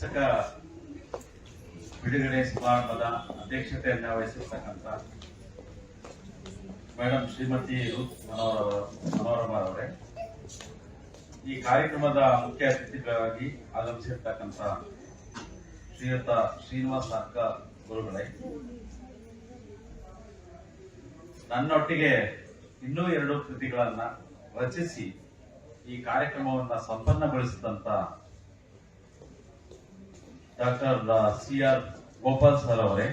ಪುಸ್ತಕ ಬಿಡುಗಡೆ ಸಮಾರಂಭದ ಅಧ್ಯಕ್ಷತೆಯನ್ನ ವಹಿಸಿರ್ತಕ್ಕಂಥ ಮೇಡಮ್ ಶ್ರೀಮತಿ ರೂತ್ ಮನೋರಮ ಅವರೇ ಈ ಕಾರ್ಯಕ್ರಮದ ಮುಖ್ಯ ಅತಿಥಿಗಳಾಗಿ ಆಗಮಿಸಿರ್ತಕ್ಕಂಥ ಶ್ರೀಯುತ ಶ್ರೀನಿವಾಸ ಅಕ್ಕ ಗುರುಗಳೇ, ನನ್ನೊಟ್ಟಿಗೆ ಇನ್ನೂ ಎರಡು ಕೃತಿಗಳನ್ನ ರಚಿಸಿ ಈ ಕಾರ್ಯಕ್ರಮವನ್ನ ಸಂಪನ್ನಗೊಳಿಸಿದಂತ doctor C R Gopal sir ಅವರೇ,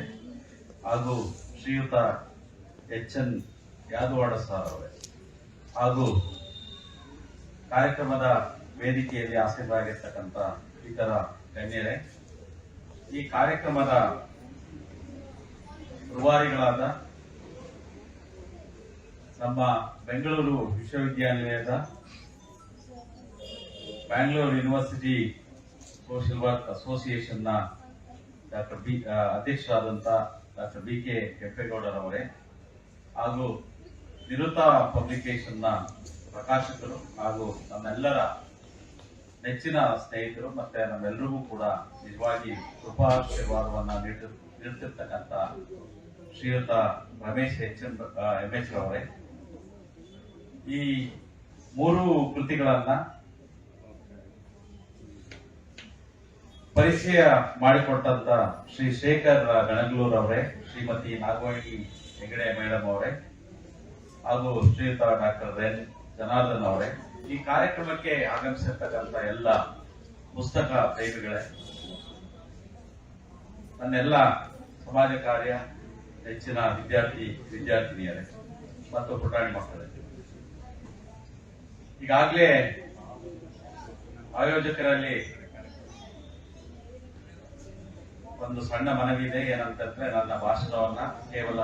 ಹಾಗೂ ಶ್ರೀಯುತ ಎಚ್ ಎನ್ ಯಾದವಾಡ ಸರ್ ಅವರೇ, ಹಾಗೂ ಕಾರ್ಯಕ್ರಮದ ವೇದಿಕೆಯಲ್ಲಿ ಆಸೀನರಾಗಿರ್ತಕ್ಕಂಥ ಇತರ ಗಣ್ಯರೇ, ಈ ಕಾರ್ಯಕ್ರಮದ ರುವಾರಿಗಳಾದ ನಮ್ಮ ಬೆಂಗಳೂರು ವಿಶ್ವವಿದ್ಯಾನಿಲಯದ, ಬ್ಯಾಂಗ್ಳೂರು ಯೂನಿವರ್ಸಿಟಿ ಸೋಷಿಯಲ್ ವರ್ಕ್ ಅಸೋಸಿಯೇಷನ್ನ ಡಾಕ್ಟರ್ ಬಿ ಆ, ಅಧ್ಯಕ್ಷರಾದಂಥ ಡಾಕ್ಟರ್ ಬಿ ಕೆ ಕೆಂಪೇಗೌಡರವರೇ ಹಾಗೂ ನಿರುತ ಪಬ್ಲಿಕೇಶನ್ನ ಪ್ರಕಾಶಕರು ಹಾಗೂ ನಮ್ಮೆಲ್ಲರ ನೆಚ್ಚಿನ ಸ್ನೇಹಿತರು ಮತ್ತೆ ನಮ್ಮೆಲ್ಲರಿಗೂ ಕೂಡ ನಿಜವಾಗಿ ಕೃಪಾಶೀರ್ವಾದವನ್ನ ನೀಡಿ ನೀಡ್ತಿರ್ತಕ್ಕಂಥ ಶ್ರೀಯುತ Ramesh H N M H ಅವರೇ ಈ ಮೂರು ಕೃತಿಗಳನ್ನ ಪರಿಚಯ ಮಾಡಿಕೊಟ್ಟಂತ ಶ್ರೀ ಶೇಖರ್ ಗಣಗ್ಲೂರ್ ಅವರೇ, ಶ್ರೀಮತಿ ನಾಗವಾಣಿ ಹೆಗಡೆ ಮೇಡಮ್ ಅವರೇ, ಹಾಗೂ ಶ್ರೀಯುತ ಡಾಕ್ಟರ್ ರೇನ್ ಜನಾರ್ದನ್ ಅವರೇ. ಈ ಕಾರ್ಯಕ್ರಮಕ್ಕೆ ಆಗಮಿಸಿರ್ತಕ್ಕಂಥ ಎಲ್ಲ ಪುಸ್ತಕ ಪ್ರೇಮಿಗಳೇ, ನನ್ನೆಲ್ಲ ಸಮಾಜ ಕಾರ್ಯ, ಹೆಚ್ಚಿನ ವಿದ್ಯಾರ್ಥಿ, ವಿದ್ಯಾರ್ಥಿನಿಯರೇ, ಮತ್ತು ಪುಟಾಣಿ ಮಕ್ಕಳೇ. ಈಗಾಗಲೇ ಆಯೋಜಕರಲ್ಲಿ ಒಂದು ಸಣ್ಣ ಮನವಿ ಇದೆ, ಏನಂತಂದ್ರೆ ನನ್ನ ಭಾಷಣವನ್ನ ಕೇವಲ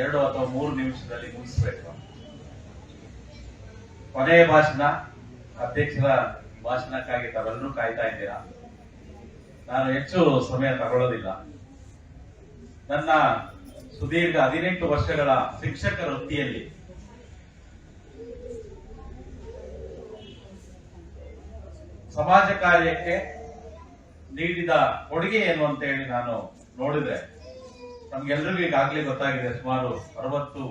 ಎರಡು ಅಥವಾ ಮೂರು ನಿಮಿಷದಲ್ಲಿ ಮುಗಿಸಬೇಕು. ಕೊನೆಯ ಭಾಷಣ, ಅಧ್ಯಕ್ಷರ ಭಾಷಣಕ್ಕಾಗಿ ತಾವೆಲ್ಲರೂ ಕಾಯ್ತಾ ಇದ್ದೀರಾ? ನಾನು ಹೆಚ್ಚು ಸಮಯ ತಗೊಳ್ಳೋದಿಲ್ಲ. ನನ್ನ ಸುದೀರ್ಘ ಹದಿನೆಂಟು ವರ್ಷಗಳ ಶಿಕ್ಷಕ ವೃತ್ತಿಯಲ್ಲಿ ಸಮಾಜ ಕಾರ್ಯಕ್ಕೆ ನೀಡಿದ ಕೊಡುಗೆ ಏನು ಅಂತ ಹೇಳಿ ನಾನು ನೋಡಿದೆ. ನಮ್ಗೆಲ್ರಿಗೂ ಈಗಾಗಲೇ ಗೊತ್ತಾಗಿದೆ ಸುಮಾರು ಅರವತ್ತು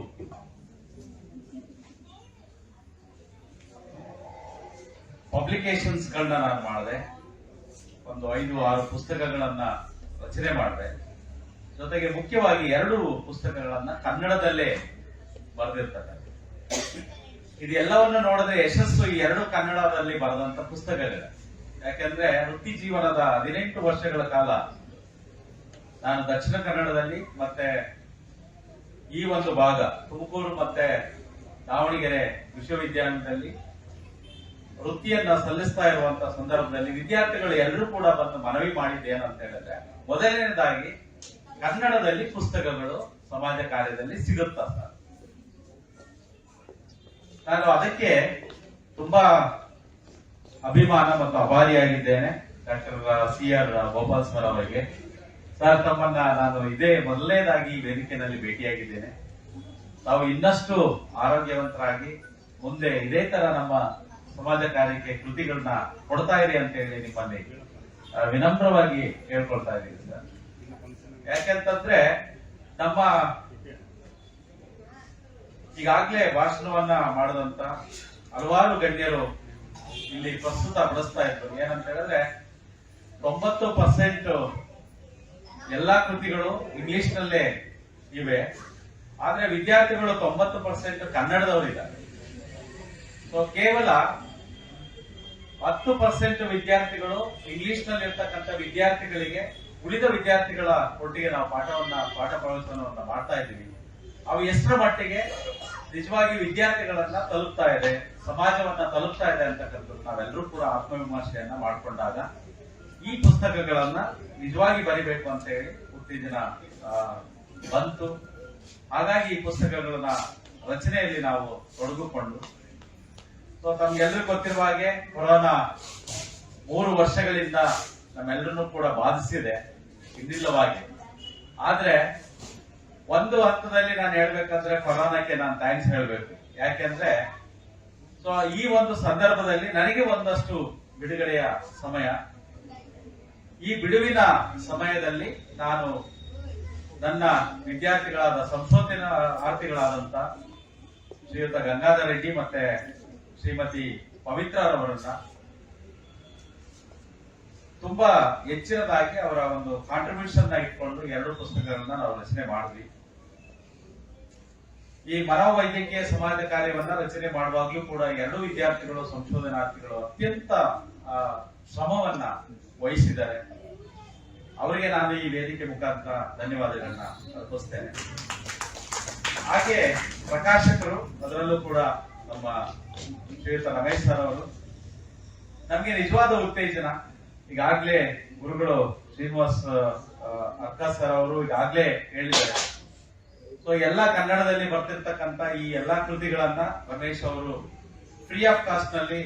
ಪಬ್ಲಿಕೇಶನ್ಸ್ ಗಳನ್ನ ನಾನು ಮಾಡಿದೆ. ಒಂದು ಐದು, ಆರು ಪುಸ್ತಕಗಳನ್ನ ರಚನೆ ಮಾಡಿದೆ. ಜೊತೆಗೆ ಮುಖ್ಯವಾಗಿ ಎರಡು ಪುಸ್ತಕಗಳನ್ನ ಕನ್ನಡದಲ್ಲೇ ಬರೆದಿರ್ತಾರೆ ಇದೆಲ್ಲವನ್ನು ನೋಡಿದ್ರೆ ಯಶಸ್ಸು ಈ ಎರಡು ಕನ್ನಡದಲ್ಲಿ ಬರೆದಂತ ಪುಸ್ತಕಗಳು ಯಾಕೆಂದ್ರೆ ವೃತ್ತಿ ಜೀವನದ ಹದಿನೆಂಟು ವರ್ಷಗಳ ಕಾಲ ನಾನು ದಕ್ಷಿಣ ಕನ್ನಡದಲ್ಲಿ ಮತ್ತೆ ಈ ಒಂದು ಭಾಗ ತುಮಕೂರು ಮತ್ತೆ ದಾವಣಗೆರೆ ವಿಶ್ವವಿದ್ಯಾಲಯದಲ್ಲಿ ವೃತ್ತಿಯನ್ನ ಸಲ್ಲಿಸ್ತಾ ಇರುವಂತ ಸಂದರ್ಭದಲ್ಲಿ ವಿದ್ಯಾರ್ಥಿಗಳು ಎಲ್ಲರೂ ಕೂಡ ಬಂದು ಮನವಿ ಮಾಡಿದ್ದು ಏನಂತ ಹೇಳಿದ್ರೆ, ಮೊದಲನೇದಾಗಿ ಕನ್ನಡದಲ್ಲಿ ಪುಸ್ತಕಗಳು ಸಮಾಜ ಕಾರ್ಯದಲ್ಲಿ ಸಿಗುತ್ತಾ ನಾನು ಅದಕ್ಕೆ ತುಂಬಾ ಅಭಿಮಾನ ಮತ್ತು ಅಭಾರಿಯಾಗಿದ್ದೇನೆ ಡಾಕ್ಟರ್ ಸಿ ಆರ್ ಗೋಪಾಲ್ ಅವರಿಗೆ. ಸರ್, ತಮ್ಮನ್ನ ನಾನು ಇದೇ ಮೊದಲನೇದಾಗಿ ವೇದಿಕೆನಲ್ಲಿ ಭೇಟಿಯಾಗಿದ್ದೇನೆ. ತಾವು ಇನ್ನಷ್ಟು ಆರೋಗ್ಯವಂತರಾಗಿ ಮುಂದೆ ಇದೇ ತರ ನಮ್ಮ ಸಮಾಜ ಕಾರ್ಯಕ್ಕೆ ಕೃತಿಗಳನ್ನ ಕೊಡ್ತಾ ಇರಿ ಅಂತ ಹೇಳಿ ನಿಮ್ಮಲ್ಲಿ ವಿನಮ್ರವಾಗಿ ಹೇಳ್ಕೊಳ್ತಾ ಇದ್ದೀನಿ ಸರ್. ಯಾಕೆಂತಂದ್ರೆ ನಮ್ಮ ಈಗಾಗ್ಲೇ ಭಾಷಣವನ್ನ ಮಾಡಿದಂತ ಹಲವಾರು ಗಣ್ಯರು ಇಲ್ಲಿ ಪ್ರಸ್ತುತ ಬಳಸ್ತಾ ಇದ್ರು. ಏನಂತ ಹೇಳಿದ್ರೆ, ತೊಂಬತ್ತು ಪರ್ಸೆಂಟ್ ಎಲ್ಲಾ ಕೃತಿಗಳು ಇಂಗ್ಲಿಷ್ ನಲ್ಲೇ ಇವೆ. ಆದ್ರೆ ವಿದ್ಯಾರ್ಥಿಗಳು ತೊಂಬತ್ತು ಪರ್ಸೆಂಟ್ ಕನ್ನಡದವರಿದ್ದಾರೆ. ಸೊ ಕೇವಲ ಹತ್ತು ಪರ್ಸೆಂಟ್ ವಿದ್ಯಾರ್ಥಿಗಳು ಇಂಗ್ಲಿಷ್ ನಲ್ಲಿರ್ತಕ್ಕಂಥ ವಿದ್ಯಾರ್ಥಿಗಳಿಗೆ, ಉಳಿದ ವಿದ್ಯಾರ್ಥಿಗಳ ಒಟ್ಟಿಗೆ ನಾವು ಪಾಠವನ್ನ, ಪಾಠ ಪ್ರವಚನವನ್ನ ಮಾಡ್ತಾ ಇದ್ದೀವಿ. ಅವು ಎಷ್ಟರ ಮಟ್ಟಿಗೆ ನಿಜವಾಗಿ ವಿದ್ಯಾರ್ಥಿಗಳನ್ನ ತಲುಪ್ತಾ ಇದೆ, ಸಮಾಜವನ್ನ ತಲುಪ್ತಾ ಇದೆ ಅಂತಕ್ಕಂಥದ್ದು ನಾವೆಲ್ಲರೂ ಕೂಡ ಆತ್ಮವಿಮರ್ಶೆಯನ್ನ ಮಾಡಿಕೊಂಡಾಗ ಈ ಪುಸ್ತಕಗಳನ್ನ ನಿಜವಾಗಿ ಬರಿಬೇಕು ಅಂತ ಹೇಳಿ ಉತ್ತೇಜನ ಬಂತು. ಹಾಗಾಗಿ ಈ ಪುಸ್ತಕಗಳನ್ನ ರಚನೆಯಲ್ಲಿ ನಾವು ತೊಡಗಿಕೊಂಡು, ಸೊ ತಮ್ಗೆಲ್ಲರಿಗೂ ಗೊತ್ತಿರುವ ಹಾಗೆ ಕೊರೋನಾ ಮೂರು ವರ್ಷಗಳಿಂದ ನಮ್ಮೆಲ್ಲರನ್ನೂ ಕೂಡ ಬಾಧಿಸಿದೆ ಇನ್ನಿಲ್ಲವಾಗಿ ಆದ್ರೆ ಒಂದು ಹಂತದಲ್ಲಿ ನಾನು ಹೇಳ್ಬೇಕಂದ್ರೆ ಕೊರೋನಾಕ್ಕೆ ನಾನು ಥ್ಯಾಂಕ್ಸ್ ಹೇಳ್ಬೇಕು. ಯಾಕೆಂದ್ರೆ ಸೊ ಈ ಒಂದು ಸಂದರ್ಭದಲ್ಲಿ ನನಗೆ ಒಂದಷ್ಟು ಬಿಡುಗಡೆಯ ಸಮಯ. ಈ ಬಿಡುವಿನ ಸಮಯದಲ್ಲಿ ನಾನು ನನ್ನ ವಿದ್ಯಾರ್ಥಿಗಳಾದ ಸಂಸತ್ತಿನ ಆರ್ಥಿಗಳಾದಂತ ಶ್ರೀಯುತ ಗಂಗಾಧರ ರೆಡ್ಡಿ ಮತ್ತೆ ಶ್ರೀಮತಿ ಪವಿತ್ರರವರನ್ನ ತುಂಬಾ ಹೆಚ್ಚಿನದಾಗಿ ಅವರ ಒಂದು ಕಾಂಟ್ರಿಬ್ಯೂಷನ್ ಇಟ್ಕೊಂಡು ಎರಡು ಪುಸ್ತಕಗಳನ್ನ ನಾವು ರಚನೆ ಮಾಡಿದ್ವಿ. ಈ ಮನೋವೈದ್ಯಕೀಯ ಸಮಾಜ ಕಾರ್ಯವನ್ನ ರಚನೆ ಮಾಡುವಾಗ್ಲೂ ಕೂಡ ಎರಡು ವಿದ್ಯಾರ್ಥಿಗಳು, ಸಂಶೋಧನಾರ್ಥಿಗಳು ಅತ್ಯಂತ ಶ್ರಮವನ್ನ ವಹಿಸಿದ್ದಾರೆ. ಅವರಿಗೆ ನಾನು ಈ ವೇದಿಕೆ ಮುಖಾಂತರ ಧನ್ಯವಾದಗಳನ್ನ ಅರ್ಪಿಸ್ತೇನೆ. ಹಾಗೆ ಪ್ರಕಾಶಕರು, ಅದರಲ್ಲೂ ಕೂಡ ನಮ್ಮ ಶ್ರೀಯುತ ರಮೇಶ್ ಸರ್ ಅವರು, ನಮ್ಗೆ ನಿಜವಾದ ಉತ್ತೇಜನ. ಈಗಾಗ್ಲೇ ಗುರುಗಳು ಶ್ರೀನಿವಾಸ್ ಅಕ್ಕ ಸರ್ ಅವರು ಈಗಾಗ್ಲೇ ಹೇಳಿದ್ದಾರೆ. ಸೊ ಎಲ್ಲ ಕನ್ನಡದಲ್ಲಿ ಬರ್ತಿರ್ತಕ್ಕಂತ ಈ ಎಲ್ಲ ಕೃತಿಗಳನ್ನ ರಮೇಶ್ ಅವರು ಫ್ರೀ ಆಫ್ ಕಾಸ್ಟ್ನಲ್ಲಿ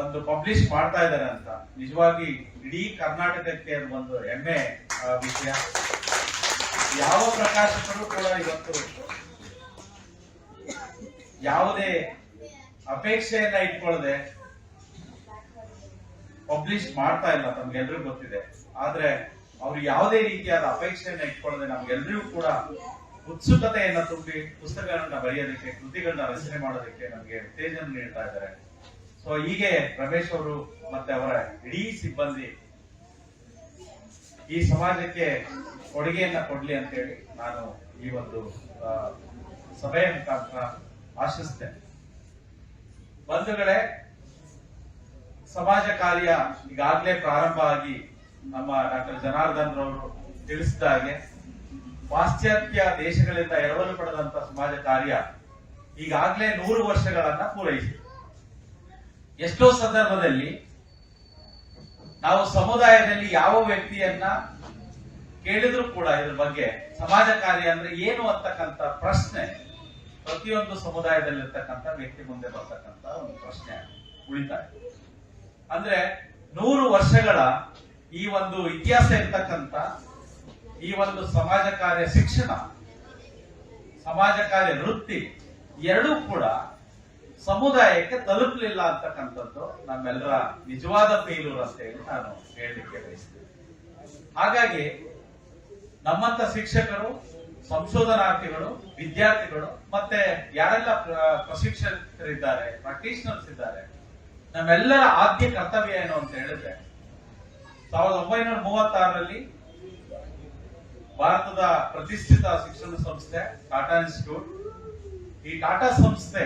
ಒಂದು ಪಬ್ಲಿಷ್ ಮಾಡ್ತಾ ಇದ್ದಾರೆ ಅಂತ. ನಿಜವಾಗಿ ಇಡೀ ಕರ್ನಾಟಕಕ್ಕೆ ಒಂದು ಹೆಮ್ಮೆ ವಿಷಯ. ಯಾವ ಪ್ರಕಾಶಕರು ಕೂಡ ಇವತ್ತು ಯಾವುದೇ ಅಪೇಕ್ಷೆಯನ್ನ ಇಟ್ಕೊಳ್ಳದೆ ಪಬ್ಲಿಷ್ ಮಾಡ್ತಾ ಇಲ್ಲ, ನಮ್ಗೆಲ್ರಿಗೂ ಗೊತ್ತಿದೆ. ಆದ್ರೆ ಅವ್ರು ಯಾವುದೇ ರೀತಿಯಾದ ಅಪೇಕ್ಷೆಯನ್ನ ಇಟ್ಕೊಳ್ಳದೆ ನಮ್ಗೆಲ್ರಿಗೂ ಕೂಡ ಉತ್ಸುಕತೆಯನ್ನ ತುಂಬಿ ಪುಸ್ತಕಗಳನ್ನ ಬರೆಯೋದಕ್ಕೆ, ಕೃತಿಗಳನ್ನ ರಚನೆ ಮಾಡೋದಕ್ಕೆ ನಮಗೆ ಉತ್ತೇಜನ ನೀಡ್ತಾ ಇದ್ದಾರೆ. ಸೊ ಹೀಗೆ ರಮೇಶ್ ಅವರು ಮತ್ತೆ ಅವರ ಇಡೀ ಸಿಬ್ಬಂದಿ ಈ ಸಮಾಜಕ್ಕೆ ಕೊಡುಗೆಯನ್ನ ಕೊಡ್ಲಿ ಅಂತ ಹೇಳಿ ನಾನು ಈ ಒಂದು ಸಭೆಯ ಮುಖಾಂತರ ಆಶಿಸ್ತೇನೆ. ಬಂಧುಗಳೇ, ಸಮಾಜ ಕಾರ್ಯ ಈಗಾಗಲೇ ಪ್ರಾರಂಭ ಆಗಿ ನಮ್ಮ ಡಾಕ್ಟರ್ ಜನಾರ್ದನ್ ರವರು ತಿಳಿಸಿದ ಹಾಗೆ ಪಾಶ್ಚಾತ್ಯ ದೇಶಗಳಿಂದ ಎರವಲು ಪಡೆದಂತ ಸಮಾಜ ಕಾರ್ಯ ಈಗಾಗಲೇ ನೂರು ವರ್ಷಗಳನ್ನ ಪೂರೈಸಿದೆ. ಎಷ್ಟೋ ಸಂದರ್ಭದಲ್ಲಿ ನಾವು ಸಮುದಾಯದಲ್ಲಿ ಯಾವ ವ್ಯಕ್ತಿಯನ್ನ ಕೇಳಿದ್ರು ಕೂಡ ಇದ್ರ ಬಗ್ಗೆ ಸಮಾಜ ಕಾರ್ಯ ಅಂದ್ರೆ ಏನು ಅಂತಕ್ಕಂತ ಪ್ರಶ್ನೆ ಪ್ರತಿಯೊಂದು ಸಮುದಾಯದಲ್ಲಿರ್ತಕ್ಕಂಥ ವ್ಯಕ್ತಿ ಮುಂದೆ ಬರ್ತಕ್ಕಂತ ಒಂದು ಪ್ರಶ್ನೆ ಉಳಿತಾಯ. ಅಂದ್ರೆ ನೂರು ವರ್ಷಗಳ ಈ ಒಂದು ಇತಿಹಾಸ ಇರ್ತಕ್ಕಂಥ ಈ ಒಂದು ಸಮಾಜ ಕಾರ್ಯ ಶಿಕ್ಷಣ, ಸಮಾಜ ಕಾರ್ಯ ವೃತ್ತಿ ಎರಡೂ ಕೂಡ ಸಮುದಾಯಕ್ಕೆ ತಲುಪಲಿಲ್ಲ ಅಂತಕ್ಕಂಥದ್ದು ನಮ್ಮೆಲ್ಲರ ನಿಜವಾದ ಫೇಲ್ಯೂರ್ ಅಂತ ನಾನು ಹೇಳಲಿಕ್ಕೆ ಬಯಸ್ತೇನೆ. ಹಾಗಾಗಿ ನಮ್ಮಂತ ಶಿಕ್ಷಕರು, ಸಂಶೋಧನಾರ್ಥಿಗಳು, ವಿದ್ಯಾರ್ಥಿಗಳು, ಮತ್ತೆ ಯಾರೆಲ್ಲ ಪ್ರ- ಪ್ರಶಿಕ್ಷಕರಿದ್ದಾರೆ, ಪ್ರಾಕ್ಟೀಷನರ್ಸ್ ಇದ್ದಾರೆ, ನಮ್ಮೆಲ್ಲರ ಆದ್ಯ ಕರ್ತವ್ಯ ಏನು ಅಂತ ಹೇಳಿದ್ರೆ, ಸಾವಿರದ ಒಂಬೈನೂರ ಮೂವತ್ತಾರರಲ್ಲಿ ಭಾರತದ ಪ್ರತಿಷ್ಠಿತ ಶಿಕ್ಷಣ ಸಂಸ್ಥೆ ಟಾಟಾ ಇನ್ಸ್ಟಿಟ್ಯೂಟ್. ಈ ಟಾಟಾ ಸಂಸ್ಥೆ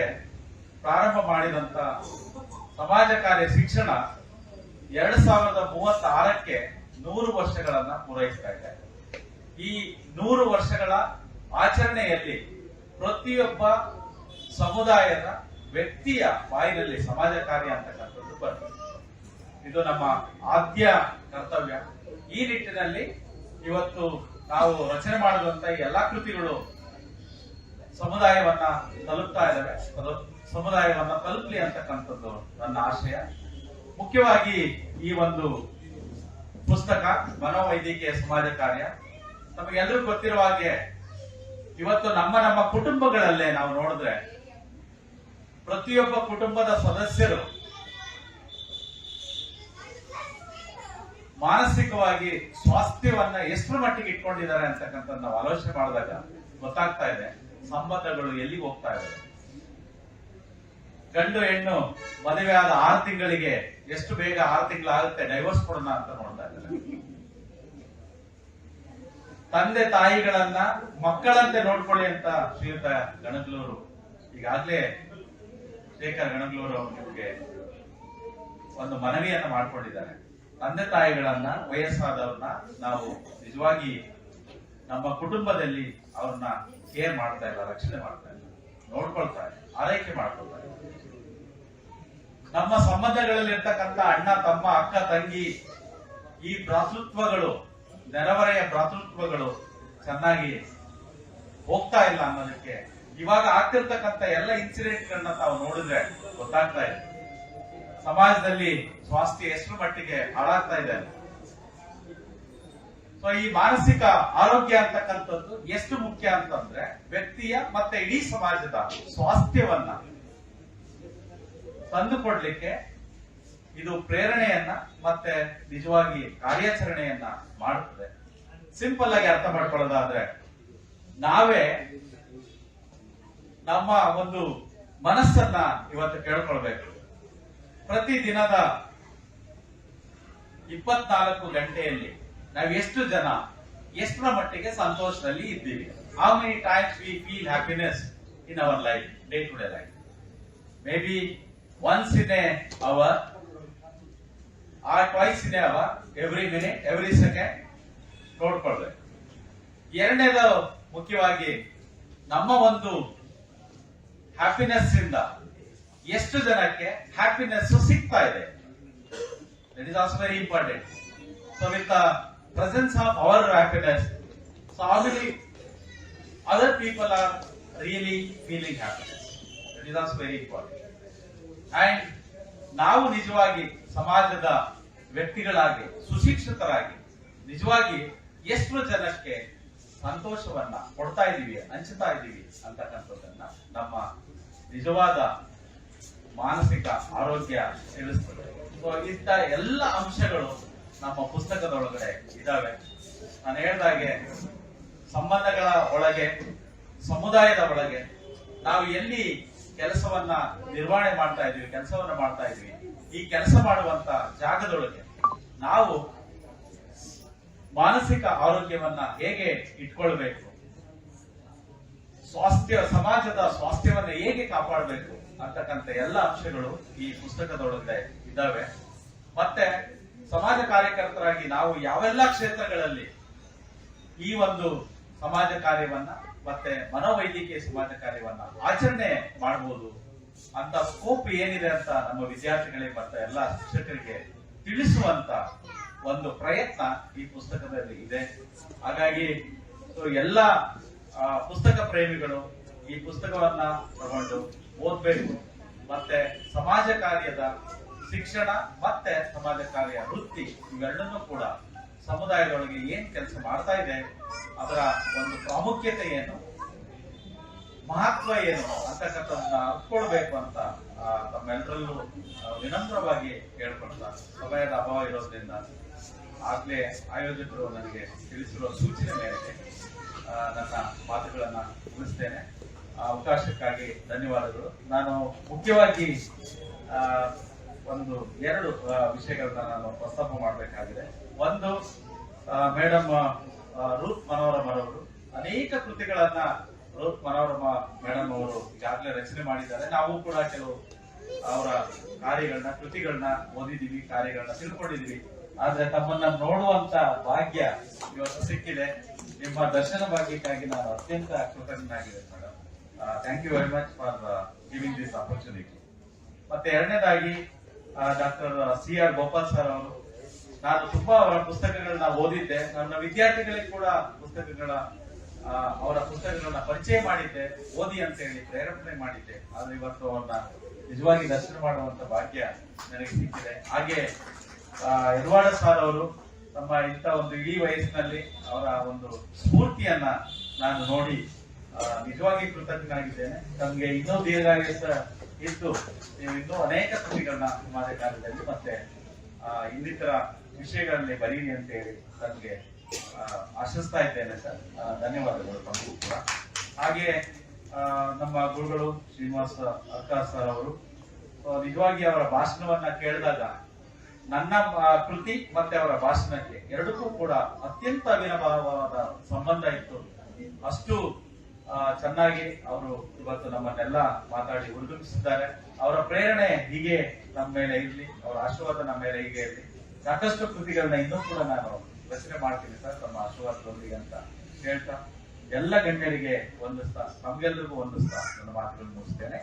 ಪ್ರಾರಂಭ ಮಾಡಿದಂತ ಸಮಾಜ ಕಾರ್ಯ ಶಿಕ್ಷಣ ಎರಡ್ ಸಾವಿರದ ಮೂವತ್ತಾರಕ್ಕೆ ನೂರು ವರ್ಷಗಳನ್ನ ಪೂರೈಸ್ತಾ ಇದೆ. ಈ ನೂರು ವರ್ಷಗಳ ಆಚರಣೆಯಲ್ಲಿ ಪ್ರತಿಯೊಬ್ಬ ಸಮುದಾಯದ ವ್ಯಕ್ತಿಯ ಬಾಯಿನಲ್ಲಿ ಸಮಾಜ ಕಾರ್ಯ ಅಂತಕ್ಕಂಥದ್ದು ಬರ್ತದೆ. ಇದು ನಮ್ಮ ಆದ್ಯ ಕರ್ತವ್ಯ. ಈ ನಿಟ್ಟಿನಲ್ಲಿ ಇವತ್ತು ನಾವು ರಚನೆ ಮಾಡಿದಂತ ಎಲ್ಲಾ ಕೃತಿಗಳು ಸಮುದಾಯವನ್ನ ತಲುಪ್ತಾ ಇದ್ದಾವೆ. ಸಮುದಾಯವನ್ನ ತಲುಪಲಿ ಅಂತಕ್ಕಂಥದ್ದು ನನ್ನ ಆಶಯ. ಮುಖ್ಯವಾಗಿ ಈ ಒಂದು ಪುಸ್ತಕ ಮನೋವೈದ್ಯಕೀಯ ಸಮಾಜ ಕಾರ್ಯ. ನಮಗೆಲ್ಲರೂ ಗೊತ್ತಿರುವ ಹಾಗೆ ಇವತ್ತು ನಮ್ಮ ನಮ್ಮ ಕುಟುಂಬಗಳಲ್ಲೇ ನಾವು ನೋಡಿದ್ರೆ ಪ್ರತಿಯೊಬ್ಬ ಕುಟುಂಬದ ಸದಸ್ಯರು ಮಾನಸಿಕವಾಗಿ ಸ್ವಾಸ್ಥ್ಯವನ್ನ ಎಷ್ಟರ ಮಟ್ಟಿಗೆ ಇಟ್ಕೊಂಡಿದ್ದಾರೆ ಅಂತಕ್ಕಂಥ ನಾವು ಆಲೋಚನೆ ಮಾಡಿದಾಗ ಗೊತ್ತಾಗ್ತಾ ಇದೆ. ಸಂಬಂಧಗಳು ಎಲ್ಲಿಗೆ ಹೋಗ್ತಾ ಇದೆ? ಗಂಡು ಹೆಣ್ಣು ಮದುವೆ ಆದ ಆರು ತಿಂಗಳಿಗೆ ಎಷ್ಟು ಬೇಗ ಆರು ತಿಂಗಳಾಗುತ್ತೆ? ಡೈವರ್ಸ್ ಕೊಡೋಣ ಅಂತ ನೋಡ್ತಾ ಇದ್ದಾರೆ. ತಂದೆ ತಾಯಿಗಳನ್ನ ಮಕ್ಕಳಂತೆ ನೋಡ್ಕೊಳ್ಳಿ ಅಂತ ಶ್ರೀಯುತ ಗಣಗ್ಲೂರು. ಈಗಾಗ್ಲೇ ಶೇಖರ್ ಗಣಗ್ಲೂರು ಅವರು ನಿಮಗೆ ಒಂದು ಮನವಿಯನ್ನ ಮಾಡ್ಕೊಂಡಿದ್ದಾರೆ. ತಂದೆ ತಾಯಿಗಳನ್ನ ವಯಸ್ಸಾದವ್ರನ್ನ ನಾವು ನಿಜವಾಗಿ ನಮ್ಮ ಕುಟುಂಬದಲ್ಲಿ ಅವ್ರನ್ನ ಕೇರ್ ಮಾಡ್ತಾ ಇಲ್ಲ, ರಕ್ಷಣೆ ಮಾಡ್ತಾ ಇಲ್ಲ. ನೋಡ್ಕೊಳ್ತಾ ಇಲ್ಲ, ಆರೈಕೆ ಮಾಡ್ಕೊಳ್ತಾ ಇಲ್ಲ. ನಮ್ಮ ಸಂಬಂಧಗಳಲ್ಲಿ ಇರ್ತಕ್ಕಂಥ ಅಣ್ಣ, ತಮ್ಮ, ಅಕ್ಕ, ತಂಗಿ, ಈ ಭ್ರಾತೃತ್ವಗಳು ನೆರವರೆಯ ಭ್ರಾತೃತ್ವಗಳು ಚೆನ್ನಾಗಿ ಹೋಗ್ತಾ ಇಲ್ಲ ಅನ್ನೋದಕ್ಕೆ ಇವಾಗ ಆಗ್ತಿರ್ತಕ್ಕಂಥ ಎಲ್ಲ ಇನ್ಸಿಡೆಂಟ್ಗಳನ್ನ ತಾವು ನೋಡಿದ್ರೆ ಗೊತ್ತಾಗ್ತಾ ಇದೆ ಸಮಾಜದಲ್ಲಿ ಸ್ವಾಸ್ಥ್ಯ ಎಷ್ಟು ಮಟ್ಟಿಗೆ ಹಾಳಾಗ್ತಾ ಇದೆ. ಸೊ ಈ ಮಾನಸಿಕ ಆರೋಗ್ಯ ಅಂತಕ್ಕಂಥದ್ದು ಎಷ್ಟು ಮುಖ್ಯ ಅಂತಂದ್ರೆ ವ್ಯಕ್ತಿಯ ಮತ್ತೆ ಇಡೀ ಸಮಾಜದ ಸ್ವಾಸ್ಥ್ಯವನ್ನ ತಂದುಕೊಡ್ಲಿಕ್ಕೆ ಇದು ಪ್ರೇರಣೆಯನ್ನ ಮತ್ತೆ ನಿಜವಾಗಿ ಕಾರ್ಯಾಚರಣೆಯನ್ನ ಮಾಡುತ್ತದೆ ಸಿಂಪಲ್ ಆಗಿ ಅರ್ಥ ಮಾಡ್ಕೊಳ್ಳೋದಾದ್ರೆ ನಾವೇ ನಮ್ಮ ಒಂದು ಮನಸ್ಸನ್ನ ಇವತ್ತು ಕೇಳ್ಕೊಳ್ಬೇಕು ಪ್ರತಿ ದಿನದ ಇಪ್ಪತ್ನಾಲ್ಕು ಗಂಟೆಯಲ್ಲಿ ನಾವು ಎಷ್ಟು ಜನ, ಎಷ್ಟರ ಮಟ್ಟಿಗೆ ಸಂತೋಷದಲ್ಲಿ ಇದ್ದೀವಿ? How many times we feel happiness in our life day to day life may be once in a hour or twice in a hour every minute every second ನೋಡ್ಕೊಳ್ಬೇಕು. ಎರಡನೇದು ಮುಖ್ಯವಾಗಿ ನಮ್ಮ ಒಂದು ಹ್ಯಾಪಿನೆಸ್ ಇಂದ ಎಷ್ಟು ಜನಕ್ಕೆ ಹ್ಯಾಪಿನೆಸ್ ಸಿಗ್ತಾ ಇದೆ That is also very important. So with the presence of our happiness, so other people are really feeling happiness? That is also very important. And ನಾವು ನಿಜವಾಗಿ ಸಮಾಜದ ವ್ಯಕ್ತಿಗಳಾಗಿ ಸುಶಿಕ್ಷಿತರಾಗಿ ನಿಜವಾಗಿ ಎಷ್ಟು ಜನಕ್ಕೆ ಸಂತೋಷವನ್ನ ಕೊಡ್ತಾ ಇದ್ದೀವಿ ಹಂಚುತ್ತಾ ಇದ್ದೀವಿ ಅಂತಕ್ಕಂಥದ್ದನ್ನ ನಮ್ಮ ನಿಜವಾದ ಮಾನಸಿಕ ಆರೋಗ್ಯ ತಿಳಿಸ್ತದೆ. ಸೊ ಎಲ್ಲ ಅಂಶಗಳು ನಮ್ಮ ಪುಸ್ತಕದೊಳಗಡೆ ಇದಾವೆ. ನಾನು ಹೇಳ್ದಾಗೆ ಸಂಬಂಧಗಳ ಒಳಗೆ, ಸಮುದಾಯದ ಒಳಗೆ ನಾವು ಎಲ್ಲಿ ಕೆಲಸವನ್ನ ನಿರ್ವಹಣೆ ಮಾಡ್ತಾ ಇದೀವಿ, ಕೆಲಸವನ್ನ ಮಾಡ್ತಾ ಇದೀವಿ, ಈ ಕೆಲಸ ಮಾಡುವಂತ ಜಾಗದೊಳಗೆ ನಾವು ಮಾನಸಿಕ ಆರೋಗ್ಯವನ್ನ ಹೇಗೆ ಇಟ್ಕೊಳ್ಬೇಕು? ಸ್ವಾಸ್ಥ್ಯ, ಸಮಾಜದ ಸ್ವಾಸ್ಥ್ಯವನ್ನ ಹೇಗೆ ಕಾಪಾಡಬೇಕು? ಅಂತಕ್ಕಂಥ ಎಲ್ಲ ಅಂಶಗಳು ಈ ಪುಸ್ತಕದೊಳಗೆ ಇದ್ದಾವೆ. ಮತ್ತೆ ಸಮಾಜ ಕಾರ್ಯಕರ್ತರಾಗಿ ನಾವು ಯಾವೆಲ್ಲ ಕ್ಷೇತ್ರಗಳಲ್ಲಿ ಈ ಒಂದು ಸಮಾಜ ಕಾರ್ಯವನ್ನ ಮತ್ತೆ ಮನೋವೈದ್ಯಕೀಯ ಸಮಾಜ ಕಾರ್ಯವನ್ನ ಆಚರಣೆ ಮಾಡಬಹುದು ಅಂತ ಸ್ಕೋಪ್ ಏನಿದೆ ಅಂತ ನಮ್ಮ ವಿದ್ಯಾರ್ಥಿಗಳಿಗೆ ಮತ್ತೆ ಎಲ್ಲ ಶಿಕ್ಷಕರಿಗೆ ತಿಳಿಸುವಂತ ಒಂದು ಪ್ರಯತ್ನ ಈ ಪುಸ್ತಕದಲ್ಲಿ ಇದೆ. ಹಾಗಾಗಿ ಎಲ್ಲ ಪುಸ್ತಕ ಪ್ರೇಮಿಗಳು ಈ ಪುಸ್ತಕವನ್ನ ತಗೊಂಡು ಓದ್ಬೇಕು. ಮತ್ತೆ ಸಮಾಜ ಕಾರ್ಯದ ಶಿಕ್ಷಣ ಮತ್ತೆ ಸಮಾಜ ಕಾರ್ಯ ವೃತ್ತಿ ಇವೆರಡನ್ನೂ ಕೂಡ ಸಮುದಾಯದೊಳಗೆ ಏನ್ ಕೆಲಸ ಮಾಡ್ತಾ ಇದೆ, ಅದರ ಒಂದು ಪ್ರಾಮುಖ್ಯತೆ ಏನು, ಮಹತ್ವ ಏನು ಅಂತಕ್ಕಂಥದ್ದನ್ನ ಅರ್ಕೊಳ್ಬೇಕು ಅಂತ ತಮ್ಮೆಲ್ಲರಲ್ಲೂ ವಿನಮ್ರವಾಗಿ ಹೇಳ್ಕೊಳ್ತಾ ಸಮಯದ ಅಭಾವ ಇರೋದ್ರಿಂದ ಆಗ್ಲೇ ಆಯೋಜಕರು ನನಗೆ ತಿಳಿಸಿರುವ ಸೂಚನೆ ಮೇರೆಗೆ ನನ್ನ ಮಾತುಗಳನ್ನ ಮುಗಿಸ್ತೇನೆ. ಆ ಅವಕಾಶಕ್ಕಾಗಿ ಧನ್ಯವಾದಗಳು. ನಾನು ಮುಖ್ಯವಾಗಿ ಒಂದು ಎರಡು ವಿಷಯಗಳನ್ನ ನಾನು ಪ್ರಸ್ತಾಪ ಮಾಡಬೇಕಾಗಿದೆ. ಒಂದು ಮೇಡಮ್ ರೂತ್ ಮನೋರಮರವರು ಅನೇಕ ಕೃತಿಗಳನ್ನ ರೂತ್ ಮನೋರಮ ಮೇಡಮ್ ಅವರು ಈಗಾಗಲೇ ರಚನೆ ಮಾಡಿದ್ದಾರೆ. ನಾವು ಕೂಡ ಕೆಲವು ಅವರ ಕಾರ್ಯಗಳನ್ನ, ಕೃತಿಗಳನ್ನ ಓದಿದೀವಿ ಕಾರ್ಯಗಳನ್ನ ತಿಳ್ಕೊಂಡಿದೀವಿ ಆದ್ರೆ ತಮ್ಮನ್ನ ನೋಡುವಂತ ಭಾಗ್ಯ ಇವತ್ತು ಸಿಕ್ಕಿದೆ. ನಿಮ್ಮ ದರ್ಶನ ಭಾಗ್ಯಕ್ಕಾಗಿ ನಾನು ಅತ್ಯಂತ ಕೃತಜ್ಞನಾಗಿದ್ದೇನೆ madam thank you very much for giving this opportunity ಮತ್ತೆ ಎರಡನೇದಾಗಿ doctor C R Gopal sir ಅವರು. ನಾನು ತುಂಬಾ ಅವರ ಪುಸ್ತಕಗಳನ್ನ ಓದಿದ್ದೆ. ನನ್ನ ವಿದ್ಯಾರ್ಥಿಗಳಿಗೆ ಕೂಡ ಪುಸ್ತಕಗಳ ಅವರ ಪುಸ್ತಕಗಳನ್ನ ಪರಿಚಯ ಮಾಡಿದ್ದೆ. ಓದಿ ಅಂತ ಹೇಳಿ ಪ್ರೇರೇಪಣೆ ಮಾಡಿದ್ದೆ. ಆದ್ರೆ ಇವತ್ತು ಅವ್ರನ್ನ ನಿಜವಾಗಿ ದರ್ಶನ ಮಾಡುವಂತ ಭಾಗ್ಯ ನನಗೆ ಸಿಕ್ಕಿದೆ. ಹಾಗೆ ಯರ್ವಾಡ ಸರ್ ಅವರು ತಮ್ಮ ಇಂಥ ಒಂದು ಇಡೀ ವಯಸ್ಸಿನಲ್ಲಿ ಅವರ ಒಂದು ಸ್ಫೂರ್ತಿಯನ್ನ ನಾನು ನೋಡಿ ನಿಜವಾಗಿ ಕೃತಜ್ಞನಾಗಿದ್ದೇನೆ. ತಮಗೆ ಇನ್ನೂ ದೀರ್ಘಾಯಸ ಇದ್ದು, ನೀವು ಇನ್ನೂ ಅನೇಕ ಕೃತಿಗಳನ್ನ ಸಮಾಜ ಕಾರ್ಯದಲ್ಲಿ ಮತ್ತೆ ಇನ್ನಿತರ ವಿಷಯಗಳಲ್ಲಿ ಬರೀರಿ ಅಂತ ಹೇಳಿ ತಮಗೆ ಆಶಿಸ್ತಾ ಇದ್ದೇನೆ ಸರ್. ಧನ್ಯವಾದಗಳು ತಮಗೂ ಕೂಡ. ಹಾಗೆ ನಮ್ಮ ಗುರುಗಳು ಶ್ರೀನಿವಾಸ ಅಕ್ಕ ಸರ್ ಅವರು ನಿಜವಾಗಿ ಅವರ ಭಾಷಣವನ್ನ ಕೇಳಿದಾಗ ನನ್ನ ಕೃತಿ ಮತ್ತೆ ಅವರ ಭಾಷಣಕ್ಕೆ ಎರಡಕ್ಕೂ ಕೂಡ ಅತ್ಯಂತ ಅವಿನಭಾವವಾದ ಸಂಬಂಧ ಇತ್ತು. ಅಷ್ಟು ಚೆನ್ನಾಗಿ ಅವರು ಇವತ್ತು ನಮ್ಮನ್ನೆಲ್ಲ ಮಾತಾಡಿ ಹುರಿದುಂಬಿಸಿದ್ದಾರೆ ಅವರ ಪ್ರೇರಣೆ ಹೀಗೆ ನಮ್ಮ ಮೇಲೆ ಇರ್ಲಿ, ಅವರ ಆಶೀರ್ವಾದ ನಮ್ಮ ಮೇಲೆ ಹೀಗೆ ಇರ್ಲಿ. ಸಾಕಷ್ಟು ಕೃತಿಗಳನ್ನ ಇನ್ನೂ ಕೂಡ ನಾನು ರಚನೆ ಮಾಡ್ತೀನಿ ಸರ್, ತಮ್ಮ ಆಶೀರ್ವಾದದೊಂದಿಗೆ ಅಂತ ಹೇಳ್ತಾ. ಎಲ್ಲ ಗಣ್ಯರಿಗೆ ಒಂದಿಸ್ತಾ ನಮ್ಗೆಲ್ರಿಗೂ ಒಂದಿಸ್ತಾ ನನ್ನ ಮಾತುಗಳನ್ನು ಮುಗಿಸ್ತೇನೆ.